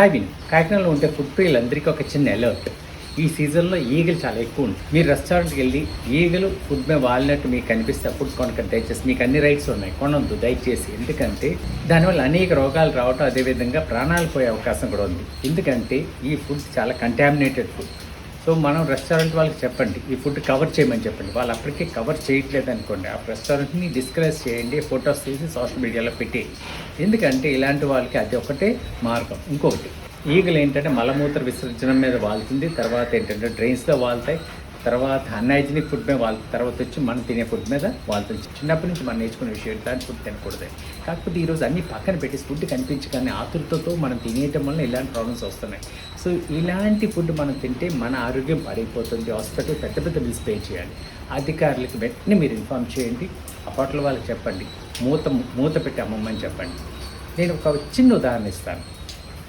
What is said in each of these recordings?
Hi win కాకినాడలో ఉంటే food ప్రియులందరికీ ఒక చిన్న అలర్ట్. ఈ సీజన్లో ఈగలు చాలా ఎక్కువ ఉంటాయి. మీరు రెస్టారెంట్కి వెళ్ళి ఈగలు ఫుడ్ మీద వాలినట్టు మీకు కనిపిస్తే ఫుడ్ కొనక దయచేసి మీకు అన్ని రైట్స్ ఉన్నాయి. కొనొద్దు దయచేసి. ఎందుకంటే దానివల్ల అనేక రోగాలు రావటం అదేవిధంగా ప్రాణాలు పోయే అవకాశం కూడా ఉంది. ఎందుకంటే ఈ ఫుడ్ చాలా కంటామినేటెడ్ ఫుడ్ సో మనం రెస్టారెంట్ వాళ్ళకి చెప్పండి. ఈ ఫుడ్ కవర్ చేయమని చెప్పండి. వాళ్ళు అప్పటికే కవర్ చేయట్లేదు అనుకోండి ఆ రెస్టారెంట్ని డిస్కరేజ్ చేయండి ఫొటోస్ తీసి సోషల్ మీడియాలో పెట్టి. ఎందుకంటే ఇలాంటి వాళ్ళకి అది ఒకటే మార్గం. ఇంకొకటి ఈగలు ఏంటంటే మలమూత్ర విసర్జనం మీద వాళ్తుంది. తర్వాత ఏంటంటే డ్రైన్స్లో వాళ్తాయి. తర్వాత అన్హైజినిక్ ఫుడ్ మీద వాళ్ళ తర్వాత వచ్చి మనం తినే ఫుడ్ మీద వాళ్ళతో చిన్నప్పటి నుంచి మనం నేర్చుకునే విషయం ఇలాంటి ఫుడ్ తినకూడదు. కాకపోతే ఈరోజు అన్ని పక్కన పెట్టి ఫుడ్ కనిపించగానే ఆతురతతో మనం తినేయటం వల్ల ఇలాంటి ప్రాబ్లమ్స్ వస్తున్నాయి. సో ఇలాంటి ఫుడ్ మనం తింటే మన ఆరోగ్యం పాడైపోతుంది హాస్పిటల్ పెద్ద పెద్ద బిల్స్ పే చేయాలి. అధికారులకు వెంటనే మీరు ఇన్ఫామ్ చేయండి. అప్పట్లో వాళ్ళకి చెప్పండి. మూత మూత పెట్టి అమ్మమ్మని చెప్పండి. నేను ఒక చిన్న ఉదాహరణ ఇస్తాను.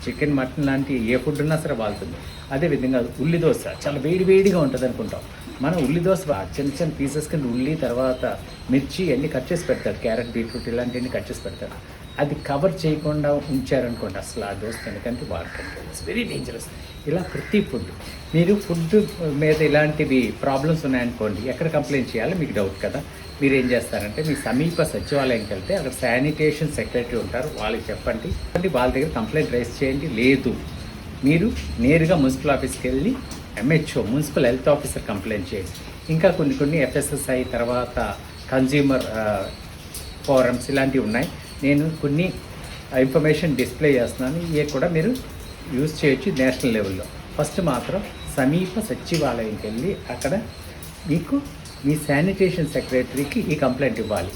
చికెన్ మటన్ లాంటి ఏ ఫుడ్ ఉన్నా సరే వాళ్తుంది. అదేవిధంగా ఉల్లి దోశ చాలా వేడి వేడిగా ఉంటుంది అనుకుంటాం. మనం ఉల్లి దోశ చిన్న చిన్న పీసెస్ కింద ఉల్లి తర్వాత మిర్చి అన్నీ కట్ చేసి పెడతారు. క్యారెట్ బీట్రూట్ ఇలాంటివన్నీ కట్ చేసి పెడతారు. అది కవర్ చేయకుండా ఉంచారనుకోండి అసలు ఆ దోశ ఎందుకంటే వాడకండి. ఇట్స్ వెరీ డేంజరస్ ఇలా ప్రతి ఫుడ్ మీరు ఫుడ్ మీద ఇలాంటివి ప్రాబ్లమ్స్ ఉన్నాయనుకోండి ఎక్కడ కంప్లైంట్ చేయాలో మీకు డౌట్ కదా. మీరు ఏం చేస్తారంటే మీ సమీప సచివాలయంకి వెళ్తే అక్కడ శానిటేషన్ సెక్రటరీ ఉంటారు వాళ్ళకి చెప్పండి. వాళ్ళ దగ్గర కంప్లైంట్ రైజ్ చేయండి. లేదు. మీరు నేరుగా మున్సిపల్ ఆఫీస్కి వెళ్ళి MHO municipal health officer complaint చేయండి. ఇంకా కొన్ని కొన్ని ఎఫ్ఎస్ఎస్ఐ తర్వాత కన్జ్యూమర్ ఫోరమ్స్ uh, ఇలాంటివి ఉన్నాయి. నేను కొన్ని ఇన్ఫర్మేషన్ డిస్ప్లే చేస్తున్నాను. ఇవి కూడా మీరు యూజ్ చేయొచ్చు నేషనల్ లెవెల్లో ఫస్ట్ మాత్రం సమీప సచివాలయంకి వెళ్ళి అక్కడ మీకు మీ శానిటేషన్ సెక్రటరీకి ఈ కంప్లైంట్ ఇవ్వాలి.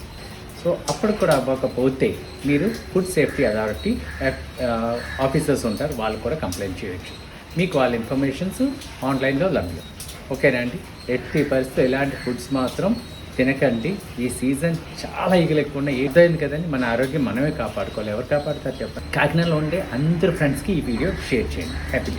సో అప్పుడు కూడా అవ్వకపోతే మీరు ఫుడ్ సేఫ్టీ అథారిటీ ఆఫీసర్స్ ఉంటారు. వాళ్ళు కూడా కంప్లైంట్ చేయొచ్చు. మీకు వాళ్ళ ఇన్ఫర్మేషన్స్ ఆన్లైన్లో లభ్యం. ఓకేనండి ఎట్టి పరిస్థితి ఇలాంటి ఫుడ్స్ మాత్రం తినకండి. ఈ సీజన్ చాలా ఈగలు ఏదైంది కదండి మన ఆరోగ్యం మనమే కాపాడుకోవాలి. ఎవరు కాపాడుతారు చెప్పండి. కాకినాడలో ఉండే అందరు ఫ్రెండ్స్కి ఈ వీడియో షేర్ చేయండి. హ్యాపీ